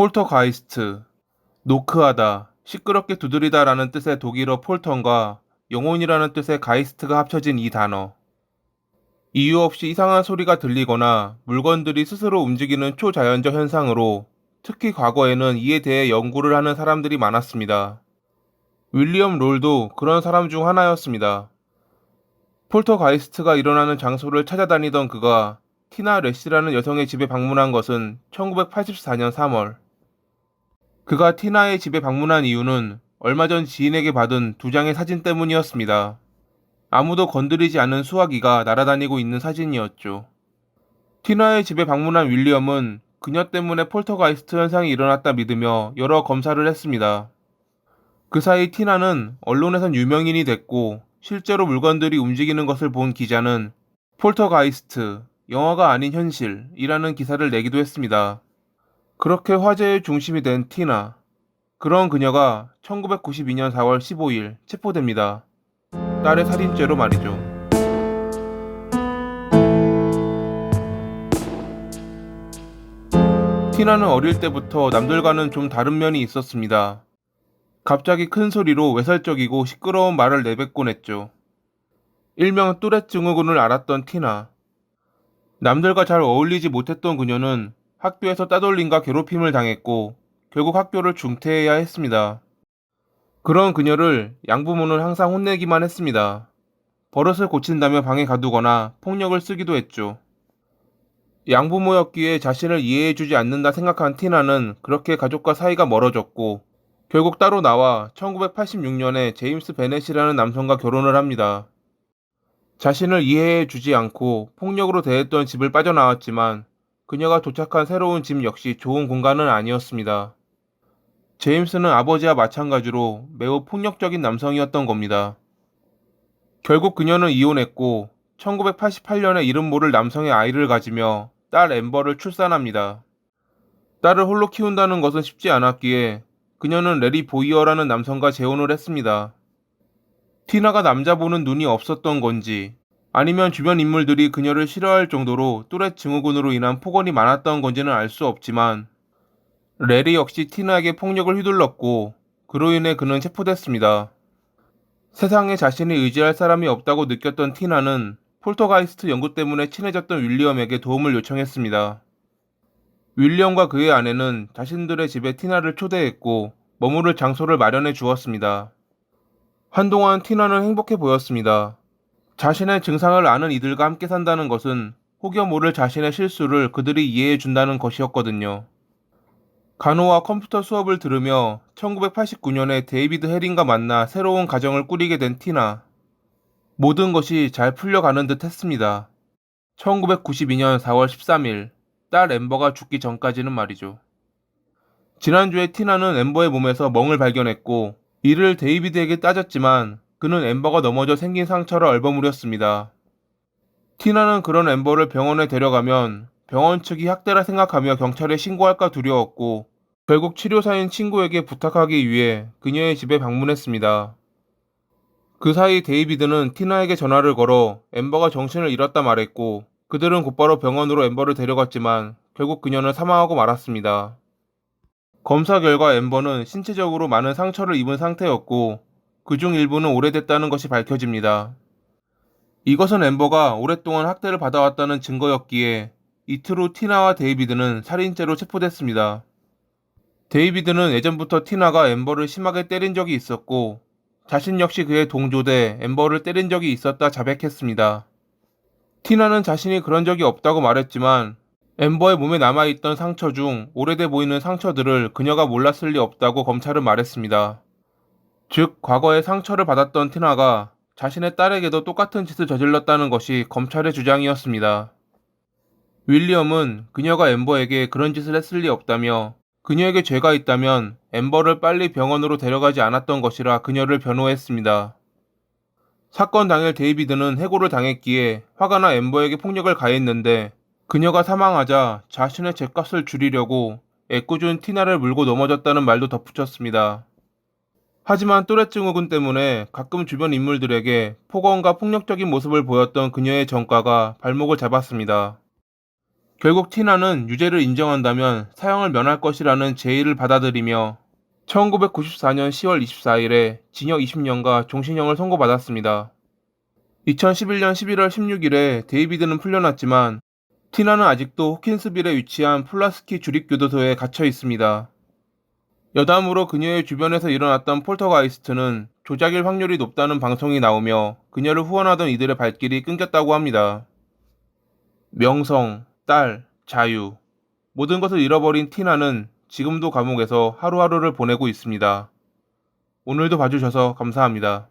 폴터가이스트, 노크하다, 시끄럽게 두드리다 라는 뜻의 독일어 폴턴과 영혼이라는 뜻의 가이스트가 합쳐진 이 단어. 이유 없이 이상한 소리가 들리거나 물건들이 스스로 움직이는 초자연적 현상으로 특히 과거에는 이에 대해 연구를 하는 사람들이 많았습니다. 윌리엄 롤도 그런 사람 중 하나였습니다. 폴터가이스트가 일어나는 장소를 찾아다니던 그가 티나 레시라는 여성의 집에 방문한 것은 1984년 3월. 그가 티나의 집에 방문한 이유는 얼마 전 지인에게 받은 두 장의 사진 때문이었습니다. 아무도 건드리지 않은 수화기가 날아다니고 있는 사진이었죠. 티나의 집에 방문한 윌리엄은 그녀 때문에 폴터가이스트 현상이 일어났다 믿으며 여러 검사를 했습니다. 그 사이 티나는 언론에선 유명인이 됐고 실제로 물건들이 움직이는 것을 본 기자는 폴터가이스트, 영화가 아닌 현실이라는 기사를 내기도 했습니다. 그렇게 화제의 중심이 된 티나. 그런 그녀가 1992년 4월 15일 체포됩니다. 딸의 살인죄로 말이죠. 티나는 어릴 때부터 남들과는 좀 다른 면이 있었습니다. 갑자기 큰 소리로 외설적이고 시끄러운 말을 내뱉곤 했죠. 일명 뚜렛 증후군을 앓았던 티나. 남들과 잘 어울리지 못했던 그녀는 학교에서 따돌림과 괴롭힘을 당했고 결국 학교를 중퇴해야 했습니다. 그런 그녀를 양부모는 항상 혼내기만 했습니다. 버릇을 고친다며 방에 가두거나 폭력을 쓰기도 했죠. 양부모였기에 자신을 이해해주지 않는다 생각한 티나는 그렇게 가족과 사이가 멀어졌고 결국 따로 나와 1986년에 제임스 베넷이라는 남성과 결혼을 합니다. 자신을 이해해주지 않고 폭력으로 대했던 집을 빠져나왔지만 그녀가 도착한 새로운 집 역시 좋은 공간은 아니었습니다. 제임스는 아버지와 마찬가지로 매우 폭력적인 남성이었던 겁니다. 결국 그녀는 이혼했고 1988년에 이름 모를 남성의 아이를 가지며 딸 엠버를 출산합니다. 딸을 홀로 키운다는 것은 쉽지 않았기에 그녀는 레리 보이어라는 남성과 재혼을 했습니다. 티나가 남자 보는 눈이 없었던 건지 아니면 주변 인물들이 그녀를 싫어할 정도로 뚜렛 증후군으로 인한 폭언이 많았던 건지는 알 수 없지만 레리 역시 티나에게 폭력을 휘둘렀고 그로 인해 그는 체포됐습니다. 세상에 자신이 의지할 사람이 없다고 느꼈던 티나는 폴터가이스트 연구 때문에 친해졌던 윌리엄에게 도움을 요청했습니다. 윌리엄과 그의 아내는 자신들의 집에 티나를 초대했고 머무를 장소를 마련해 주었습니다. 한동안 티나는 행복해 보였습니다. 자신의 증상을 아는 이들과 함께 산다는 것은 혹여 모를 자신의 실수를 그들이 이해해 준다는 것이었거든요. 간호와 컴퓨터 수업을 들으며 1989년에 데이비드 해린과 만나 새로운 가정을 꾸리게 된 티나. 모든 것이 잘 풀려가는 듯 했습니다. 1992년 4월 13일, 딸 엠버가 죽기 전까지는 말이죠. 지난주에 티나는 엠버의 몸에서 멍을 발견했고, 이를 데이비드에게 따졌지만 그는 엠버가 넘어져 생긴 상처를 얼버무렸습니다. 티나는 그런 엠버를 병원에 데려가면 병원 측이 학대라 생각하며 경찰에 신고할까 두려웠고 결국 치료사인 친구에게 부탁하기 위해 그녀의 집에 방문했습니다. 그 사이 데이비드는 티나에게 전화를 걸어 엠버가 정신을 잃었다 말했고 그들은 곧바로 병원으로 엠버를 데려갔지만 결국 그녀는 사망하고 말았습니다. 검사 결과 엠버는 신체적으로 많은 상처를 입은 상태였고 그중 일부는 오래됐다는 것이 밝혀집니다. 이것은 엠버가 오랫동안 학대를 받아왔다는 증거였기에 이틀 후 티나와 데이비드는 살인죄로 체포됐습니다. 데이비드는 예전부터 티나가 엠버를 심하게 때린 적이 있었고 자신 역시 그의 동조돼 엠버를 때린 적이 있었다 자백했습니다. 티나는 자신이 그런 적이 없다고 말했지만 엠버의 몸에 남아있던 상처 중 오래돼 보이는 상처들을 그녀가 몰랐을 리 없다고 검찰은 말했습니다. 즉, 과거에 상처를 받았던 티나가 자신의 딸에게도 똑같은 짓을 저질렀다는 것이 검찰의 주장이었습니다. 윌리엄은 그녀가 엠버에게 그런 짓을 했을 리 없다며 그녀에게 죄가 있다면 엠버를 빨리 병원으로 데려가지 않았던 것이라 그녀를 변호했습니다. 사건 당일 데이비드는 해고를 당했기에 화가 나 엠버에게 폭력을 가했는데 그녀가 사망하자 자신의 죄값을 줄이려고 애꿎은 티나를 물고 넘어졌다는 말도 덧붙였습니다. 하지만 또렛 증후군 때문에 가끔 주변 인물들에게 폭언과 폭력적인 모습을 보였던 그녀의 전과가 발목을 잡았습니다. 결국 티나는 유죄를 인정한다면 사형을 면할 것이라는 제의를 받아들이며 1994년 10월 24일에 징역 20년과 종신형을 선고받았습니다. 2011년 11월 16일에 데이비드는 풀려났지만 티나는 아직도 호킨스빌에 위치한 플라스키 주립교도소에 갇혀 있습니다. 여담으로 그녀의 주변에서 일어났던 폴터가이스트는 조작일 확률이 높다는 방송이 나오며 그녀를 후원하던 이들의 발길이 끊겼다고 합니다. 명성, 딸, 자유. 모든 것을 잃어버린 티나는 지금도 감옥에서 하루하루를 보내고 있습니다. 오늘도 봐주셔서 감사합니다.